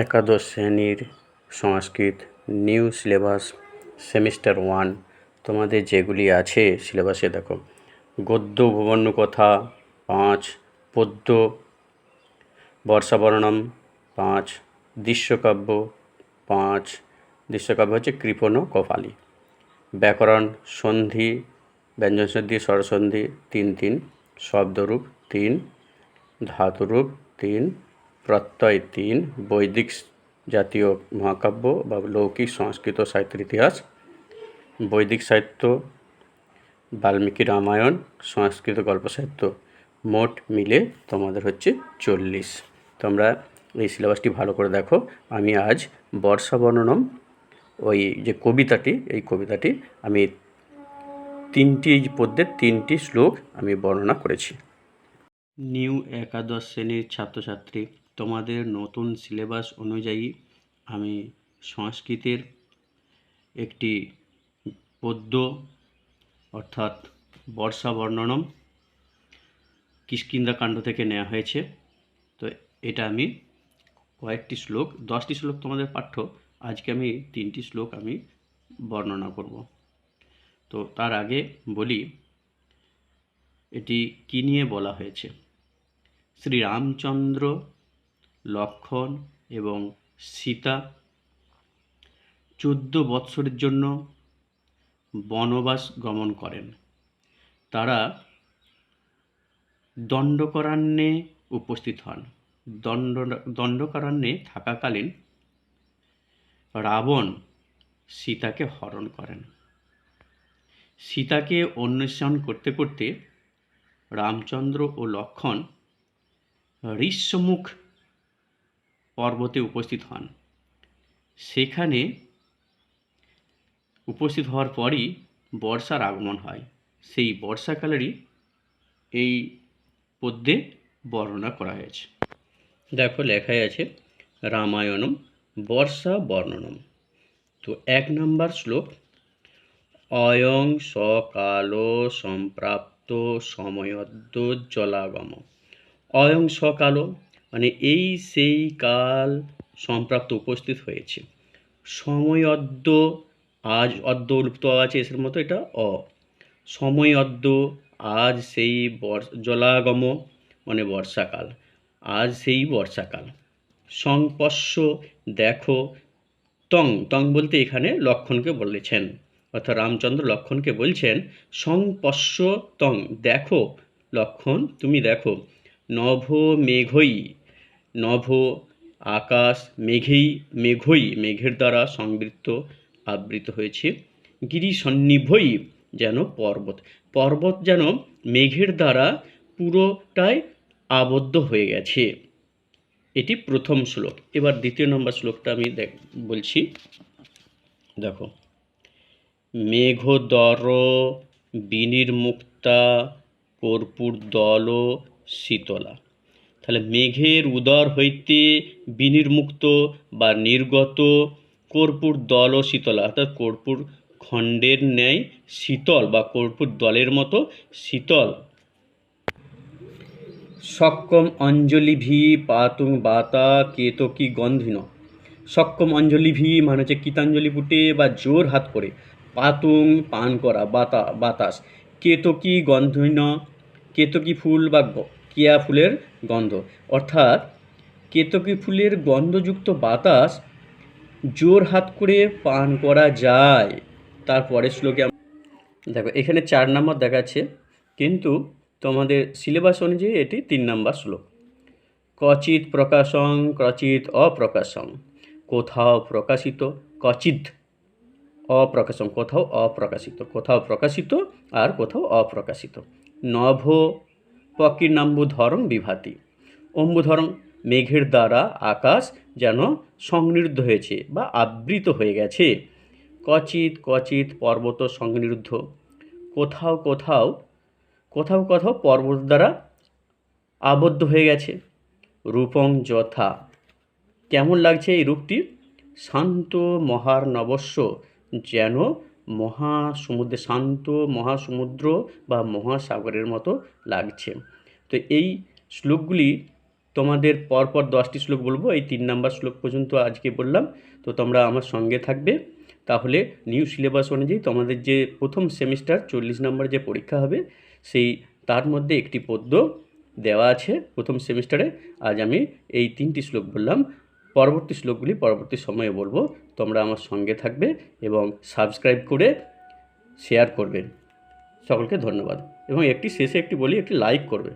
একাদশ শ্রেণির Sanskrit new syllabus semester one. তোমাদের যেগুলি আছে সিলেবাসে দেখো। গদ্য ভুবন্য কথা, পাঁচ। পদ্য, বর্ষাবর্ণম, পাঁচ। দৃশ্যকাব্য পাঁচ। দৃশ্যকাব্য হচ্ছে কৃপণ কপালি। ব্যাকরণ, সন্ধি ব্যঞ্জন সন্ধি স্বরসন্ধি, তিন তিন। শব্দরূপ, তিন। ধাতুরূপ, তিন। প্রত্যয় তিন, বৈদিক জাতীয় মহাকাব্য বা লৌকিক সংস্কৃত সাহিত্যের ইতিহাস। বৈদিক সাহিত্য, বাল্মীকি রামায়ণ, সংস্কৃত গল্প সাহিত্য মোট মিলে তোমাদের হচ্ছে চল্লিশ। তোমরা এই সিলেবাসটি ভালো করে দেখো। আমি আজ বর্ষা বর্ণনম, ওই যে কবিতাটি, এই কবিতাটি আমি তিনটি পদ্যের তিনটি শ্লোক আমি বর্ণনা করেছি। নিউ একাদশ শ্রেণির ছাত্রছাত্রী তোমাদের নতুন সিলেবাস অনুযায়ী আমি সংস্কৃতের একটি পদ্য, অর্থাৎ বর্ষা বর্ণনম কিষ্কিন্দা কাণ্ড থেকে নেওয়া হয়েছে। তো এটা আমি কয়েকটি শ্লোক, দশটি শ্লোক তোমাদের পাঠ্য, আজকে আমি তিনটি শ্লোক আমি বর্ণনা করব। তো তার আগে বলি, এটি কী নিয়ে বলা হয়েছে? শ্রীরামচন্দ্র লক্ষণ এবং সীতা। চোদ্দ বৎসরের জন্য বনবাস গমন করেন। তারা দণ্ডকরান্যে উপস্থিত হন। দণ্ড দণ্ডকারণ্যে থাকাকালীন রাবণ সীতাকে হরণ করেন। সীতাকে অন্বেষণ করতে করতে রামচন্দ্র ও লক্ষণ ঋষ্যমুখ পর্বতে উপস্থিত হন। সেখানে উপস্থিত হওয়ার পরই বর্ষার আগমন হয়। সেই বর্ষাকালেরই এই পদ্যে বর্ণনা করা হয়েছে। দেখো লেখাই আছে, রামায়ণম বর্ষা বর্ণনম। তো এক নম্বর শ্লোক, অয়ং সকাল সম্প্রাপ্ত সময়দ্য জলাগম। অয়ং সকাল মানে এই সেই কাল সম্প্রাপ্ত উপস্থিত হয়েছে। সময়দ্য আজ অদ্য লুপ্ত আছে এসের মতো এটা অ। সময় অদ্য, আজ সেই জলাগম মানে বর্ষাকাল, আজ সেই বর্ষাকাল। সংপর্শ দেখো, তং তং বলতে এখানে লক্ষণকে বলেছেন, অর্থাৎ রামচন্দ্র লক্ষণকে বলছেন সংপর্শ তং, দেখো লক্ষণ, তুমি দেখো, নভ মেঘই নভ, আকাশ, মেঘেই, মেঘই, মেঘের দ্বারা সংবৃত্ত, আবৃত হয়েছে। গিরি সন্নিভই যেন পর্বত। পর্বত যেন মেঘের দ্বারা পুরোটাই আবদ্ধ হয়ে গেছে। এটি প্রথম শ্লোক। এবার দ্বিতীয় নম্বর শ্লোকটা আমি দেখ, বলছি। দেখো। মেঘদর বিনির্মুক্তা কর্পূর দল শীতলা। তাহলে মেঘের উদর হইতে বিনির্মুক্ত বা নির্গত কর্পূর দল শীতলা, অর্থাৎ কর্পূর খণ্ডের ন্যায় শীতল বা কর্পূর দলের মতো শীতল। সক্ষম অঞ্জলিভি পাতুং বাতা কেতকী গন্ধিন। সক্ষম অঞ্জলিভি মানে হচ্ছে কীতাঞ্জলি পুটে বা জোর হাত করে। পাতুং পান করা, বাতা, বাতাস। কেতকী গন্ধিন, কেতকী ফুল বা কেয়া ফুলের গন্ধ। অর্থাৎ কেতকী ফুলের গন্ধযুক্ত বাতাস জোর হাত করে পান করা যায়। তারপরে শ্লোকে দেখো, এখানে চার নম্বর দেখাচ্ছে, কিন্তু তোমাদের সিলেবাস অনুযায়ী এটি তিন নম্বর শ্লোক। কচিত প্রকাশং ক্রচিত অপ্রকাশং। কোথাও প্রকাশিত কচিত অপ্রকাশং, কোথাও অপ্রকাশিত, কোথাও প্রকাশিত আর কোথাও অপ্রকাশিত। নভ পকিনাম্বুধরং বিভাতি। অম্বুধরং মেঘের দ্বারা আকাশ যেন সংনিরুদ্ধ হয়েছে বা আবৃত হয়ে গেছে। কচিত কচিত পর্বত সংনিরুদ্ধ। কোথাও কোথাও কোথাও কোথাও পর্বত দ্বারা আবদ্ধ হয়ে গেছে। রূপং যথা। কেমন লাগছে এই রূপটি? শান্ত মহার নবস্য যেন মহাসমুদ্রে, শান্ত মহাসমুদ্র বা মহাসাগরের মতো লাগছে। তো এই শ্লোকগুলি তোমাদের পরপর দশটি শ্লোক বলব, এই তিন নাম্বার শ্লোক পর্যন্ত আজকে বললাম। তো তোমরা আমার সঙ্গে থাকবে। তাহলে নিউ সিলেবাস অনুযায়ী তোমাদের যে প্রথম সেমিস্টার চল্লিশ নম্বর যে পরীক্ষা হবে, সেই তার মধ্যে একটি পদ্য দেওয়া আছে প্রথম সেমিস্টারে আজ আমি এই তিনটি শ্লোক বললাম। পরবর্তী শ্লোকগুলি পরবর্তী সময়ে বলব। তোমরা আমার সঙ্গে থাকবে এবং সাবস্ক্রাইব করে শেয়ার করবে। সকলকে ধন্যবাদ। এবং একটি শেষে একটি বলি, একটি লাইক করবে।